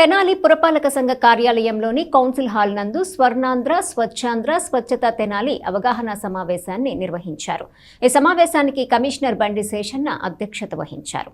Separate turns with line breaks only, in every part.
తెనాలి పురపాలక సంఘ కార్యాలయంలోని council hall నందు స్వర్ణాంధ్ర స్వచ్ఛాంధ్ర స్వచ్ఛత తెనాలి అవగాహన సమావేశాన్ని నిర్వహించారు. ఈ సమావేశానికి కమిషనర్ బండి శేషన్న అధ్యక్షత వహించారు.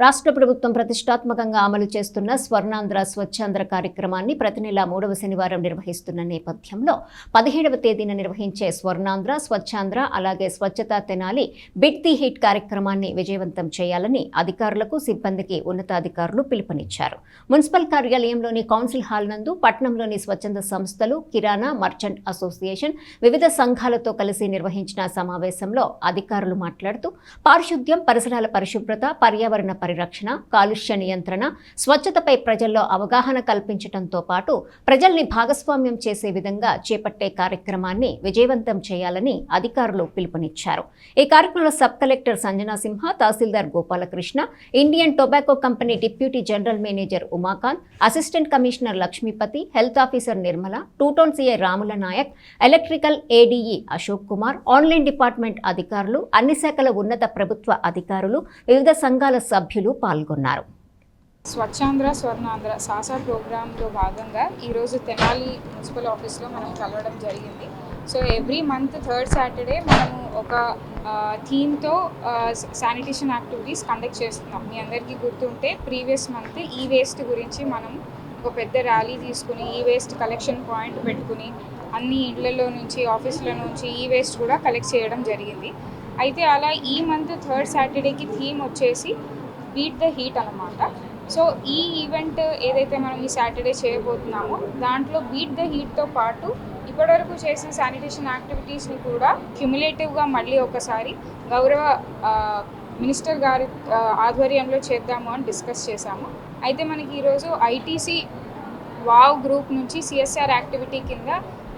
రాష్ట్ర ప్రభుత్వం ప్రతిష్టాత్మకంగా అమలు చేస్తున్న స్వర్ణాంధ్ర స్వచ్ఛాంధ్ర కార్యక్రమాన్ని ప్రతి నెల మూడవ శనివారం నిర్వహిస్తున్న నేపథ్యంలో పదిహేడవ తేదీన నిర్వహించే స్వర్ణాంధ్ర స్వచ్ఛాంధ్ర అలాగే Swachhata Tenali beat the heat కార్యక్రమాన్ని విజయవంతం చేయాలని అధికారులకు సిబ్బందికి ఉన్నతాధికారులు పిలుపునిచ్చారు. మున్సిపల్ కార్యాలయంలోని కౌన్సిల్ హాల్ నందు పట్నంలోని స్వచ్ఛంద సంస్థలు కిరాణా మర్చెంట్ అసోసియేషన్ వివిధ సంఘాలతో కలిసి నిర్వహించిన సమావేశంలో అధికారులు మాట్లాడుతూ పారిశుద్ధ్యం పరిసరాల పరిశుభ్రత పర్యావరణ పరిరక్షణ కాలుష్య నియంత్రణ స్వచ్ఛతపై ప్రజల్లో అవగాహన కల్పించడంతో పాటు ప్రజల్ని భాగస్వామ్యం చేసే విధంగా చేపట్టే కార్యక్రమాన్ని విజయవంతం చేయాలని అధికారులు పిలుపునిచ్చారు. ఈ కార్యక్రమంలో sub collector Sanjana Simha tahsildar Gopalakrishna Indian tobacco company deputy general manager Umakant assistant commissioner Lakshmipathi health officer Nirmala two town CI Ramula Naik electrical ADE Ashok Kumar online department అధికారులు అన్ని శాఖల ఉన్నత ప్రభుత్వ అధికారులు వివిధ సంఘాల సభ్యులు పాల్గొన్నారు.
స్వచ్ఛాంధ్ర స్వర్ణాంధ్ర సాసా ప్రోగ్రాంలో భాగంగా ఈరోజు తెనాలి మున్సిపల్ ఆఫీస్లో మనం కలవడం జరిగింది. So every month third Saturday మనము ఒక థీమ్తో శానిటేషన్ యాక్టివిటీస్ కండక్ట్ చేస్తున్నాం. మీ అందరికీ గుర్తుంటే ప్రీవియస్ మంత్ ఈ వేస్ట్ గురించి మనం ఒక పెద్ద ర్యాలీ తీసుకుని ఈ వేస్ట్ కలెక్షన్ పాయింట్ పెట్టుకుని అన్ని ఇళ్ళలో నుంచి ఆఫీసుల నుంచి ఈ వేస్ట్ కూడా కలెక్ట్ చేయడం జరిగింది. అయితే అలా ఈ మంత్ థర్డ్ సాటర్డేకి థీమ్ వచ్చేసి బీట్ ద హీట్ అనమాట సో ఈ ఈవెంట్ ఏదైతే మనం ఈ సాటర్డే చేయబోతున్నామో దాంట్లో బీట్ ద హీట్తో పాటు ఇప్పటివరకు చేసిన శానిటేషన్ యాక్టివిటీస్ని కూడా క్యుములేటివ్గా మళ్ళీ ఒకసారి గౌరవ మినిస్టర్ గారి ఆధ్వర్యంలో చేద్దాము అని డిస్కస్ చేశాము. అయితే మనకి ఈరోజు ఐటీసీ వావ్ గ్రూప్ నుంచి సిఎస్ఆర్ యాక్టివిటీ కింద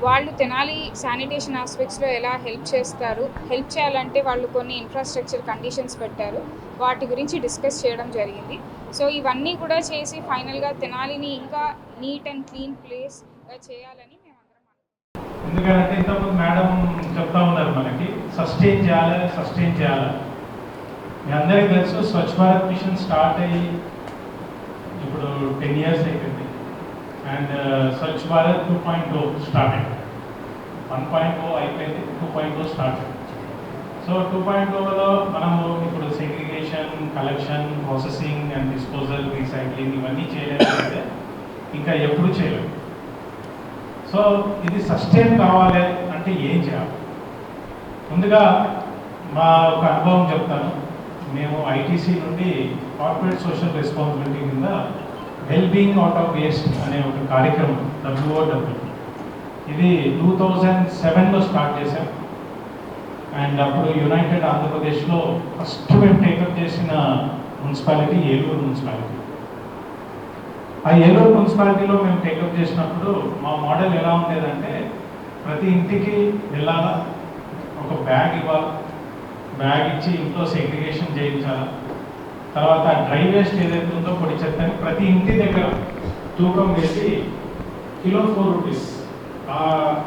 వాళ్ళు తెనాలి శానిటేషన్ ఆస్పెక్ట్స్లో ఎలా హెల్ప్ చేస్తారు? హెల్ప్ చేయాలంటే వాళ్ళు కొన్ని ఇన్ఫ్రాస్ట్రక్చర్ కండిషన్స్ పెట్టారు. వాటి గురించి డిస్కస్ చేయడం జరిగింది. సో ఇవన్నీ కూడా చేసి ఫైనల్గా తెనాలిని ఇంకా నీట్ అండ్ క్లీన్ ప్లేస్గా చేయాలని
ఎందుకంటే ఇంతకుముందు మేడం చెప్తా ఉన్నారు మనకి సస్టైన్ చేయాలి? సస్టైన్ చేయాలి? మీ అందరికీ తెలుసు స్వచ్ఛ భారత్ మిషన్ స్టార్ట్ అయ్యి ఇప్పుడు టెన్ ఇయర్స్ అయిపోయింది. And uh, Swachh Bharat two point two start అయింది. వన్ పాయింట్ ఓ అయిపోయింది two point O start so two point Ola మనము ఇప్పుడు segregation collection processing and disposal recycling ఇవన్నీ చేయలేకపోతే ఇంకా ఎప్పుడు చేయలేము. సో ఇది సస్టైన్ కావాలి అంటే ఏం చేయాలి? ముందుగా మా ఒక అనుభవం చెప్తాను. మేము ఐటీసీ నుండి కార్పొరేట్ సోషల్ రెస్పాన్సిబిలిటీ కింద వెల్బీయింగ్ అవుట్ ఆఫ్ వేస్ట్ అనే ఒక కార్యక్రమం డబ్ల్యూఓడబ్ల్యూ ఇది టూ థౌజండ్ సెవెన్లో స్టార్ట్ చేశాం. అండ్ అప్పుడు యునైటెడ్ ఆంధ్రప్రదేశ్లో ఫస్ట్ మేము టేకప్ చేసిన మున్సిపాలిటీ ఏలూరు మున్సిపాలిటీ ఆ ఏలూరు మున్సిపాలిటీలో మేము టేకప్ చేసినప్పుడు మా మోడల్ ఎలా ఉండేదంటే ప్రతి ఇంటికి వెళ్ళాలా ఒక బ్యాగ్ ఇవ్వాలి బ్యాగ్ ఇచ్చి ఇంట్లో సెగ్రిగేషన్ చేయించాలా తర్వాత డ్రై వేస్ట్ ఏదైతే ఉందో పొడి చెత్తని ప్రతి ఇంటి దగ్గర తూకం వేసి kilo four rupees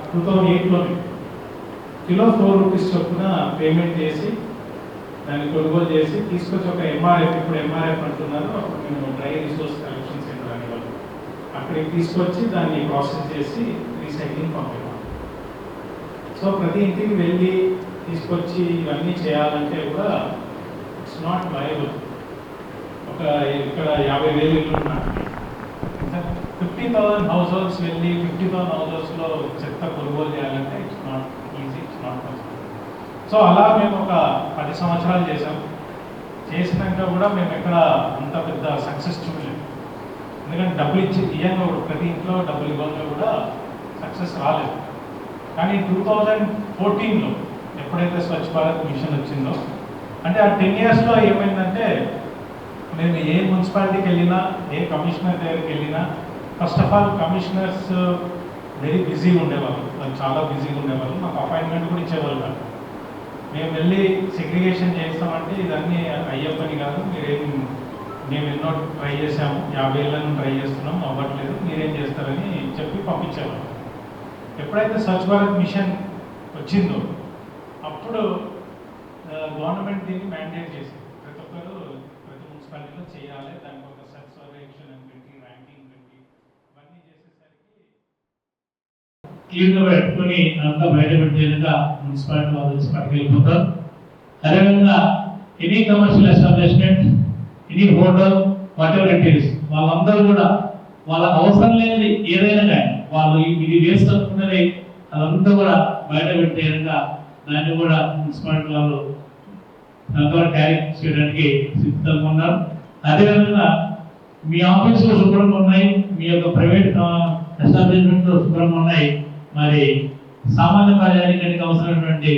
two thousand ఎయిట్లోనే kilo four rupees చొప్పున పేమెంట్ చేసి దాన్ని కొనుగోలు చేసి తీసుకొచ్చి ఒక ఎంఆర్ఎఫ్ ఇప్పుడు ఎంఆర్ఎఫ్ అంటున్నారు అప్పుడు మేము డ్రై రిసోర్స్ కలెక్షన్ సెంటర్ అనేవాళ్ళు అక్కడికి తీసుకొచ్చి దాన్ని ప్రాసెస్ చేసి రీసైక్లింగ్ పంపేవాళ్ళం సో ప్రతి ఇంటికి వెళ్ళి తీసుకొచ్చి ఇవన్నీ చేయాలంటే కూడా ఇట్స్ నాట్ వయబుల్ ఒక ఇక్కడ యాభై వేలు ఇల్లు ఉన్నాయి థౌసండ్ హౌస్ హోల్డ్స్ వెళ్ళి ఫిఫ్టీ థౌసండ్ హౌస్ హోల్డ్స్లో చెత్త కొనుగోలు చేయాలంటే it's not easy it's not possible so అలా మేము ఒక పది సంవత్సరాలు చేసాం చేసినాక కూడా మేము ఎక్కడ అంత పెద్ద సక్సెస్ చూడలేదు. ఎందుకంటే డబ్బులు ఇచ్చి ఇయ్యంగా ప్రతి ఇంట్లో డబ్బులు ఇవ్వంగా కూడా సక్సెస్ రాలేదు. కానీ టూ థౌజండ్ ఫోర్టీన్లో ఎప్పుడైతే స్వచ్ఛ భారత్ మిషన్ వచ్చిందో అంటే ఆ టెన్ ఇయర్స్లో ఏమైందంటే మేము ఏ మున్సిపాలిటీకి వెళ్ళినా ఏ కమిషనర్ దగ్గరికి వెళ్ళినా first of all commissioners very బిజీగా ఉండేవాళ్ళు. వాళ్ళు చాలా బిజీగా ఉండేవాళ్ళు. మాకు అపాయింట్మెంట్ కూడా ఇచ్చేవాళ్ళు కాదు. మేము వెళ్ళి సెగ్రిగేషన్ చేస్తామంటే ఇదన్నీ అయ్యే పని కాదు. మీరేం మేము ఎన్నో ట్రై చేసాము యాభై ఏళ్ళను ట్రై చేస్తున్నాం. అవ్వట్లేదు. మీరేం చేస్తారని చెప్పి పంపించేవాళ్ళు. ఎప్పుడైతే స్వచ్ఛ భారత్ మిషన్ వచ్చిందో అప్పుడు గవర్నమెంట్ దీన్ని మ్యాండేట్ చేసింది. ప్రతి ఒక్కరు ప్రతి మున్సిపాలిటీలో చేయాలి. దాన్ని
క్లీన్గా పెట్టుకొని అంతా బయట పెట్టేదిగా మున్సిపాలిటీ వాళ్ళు వచ్చి పట్టుకెళ్ళిపోతారు. అదేవిధంగా any commercial establishment any hotel whatever it is వాళ్ళందరూ కూడా వాళ్ళ అవసరం లేనిది ఏదైనా కానీ వాళ్ళు ఇది వేస్ట్ అనుకున్నది అదంతా కూడా బయట పెట్టేదిగా దాన్ని కూడా మున్సిపాలిటీ వాళ్ళు దాంతో క్యారీ చేయడానికి సిద్ధంగా ఉన్నారు. అదేవిధంగా మీ ఆఫీసులో శుభ్రంగా ఉన్నాయి మీ యొక్క ప్రైవేట్ ఎస్టాబ్లిష్మెంట్లో శుభ్రంగా ఉన్నాయి మరి సామాన్య ప్రజానికానికి అవసరమైనటువంటి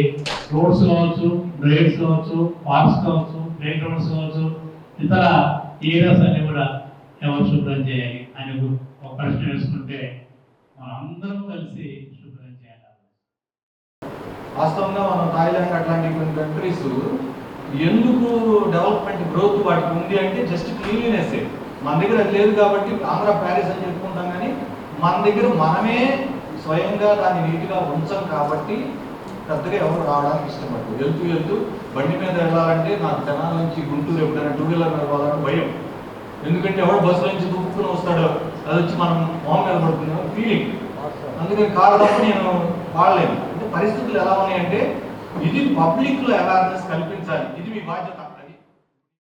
రోడ్స్ కావచ్చు డ్రైవ్స్ కావచ్చు పార్క్స్ కావచ్చు ప్లే గ్రౌండ్స్ కావచ్చు ఇతర ఏరియాస్ అన్ని కూడా ఎవరు శుభ్రం చేయాలి అని ఒక ప్రశ్న వేసుకుంటే మనందరం అందరం కలిసి శుభ్రం చేయాలి.
వాస్తవంగా మనం థాయిలాండ్ అట్లాంటి కొన్ని కంట్రీస్ ఎందుకు డెవలప్మెంట్ గ్రోత్ వాటికి ఉంది అంటే జస్ట్ క్లీన్లీనెస్ మన దగ్గర అది లేదు కాబట్టి ఆంధ్ర ప్యారిస్ అని చెప్పుకుంటాం కానీ మన దగ్గర మనమే స్వయంగా దాన్ని నీట్గా ఉంచం కాబట్టి పెద్దగా ఎవరు రావడానికి ఇష్టపడదు వెళ్తూ వెళ్తూ బండి మీద వెళ్ళాలంటే నాకు జనాల నుంచి గుంటూరు ఎప్పుడైనా టూ వీలర్ మీద పోవాలని భయం. ఎందుకంటే ఎవడు బస్సు నుంచి దుక్కుని వస్తాడో అది వచ్చి మనం మొహం మీద పడుతుందో ఫీలింగ్ అందుకని కారు తప్ప నేను వాడలేను అంటే పరిస్థితులు ఎలా ఉన్నాయంటే ఇది పబ్లిక్లో అవేర్నెస్ కల్పించాలి. ఇది మీ బాధ్యత.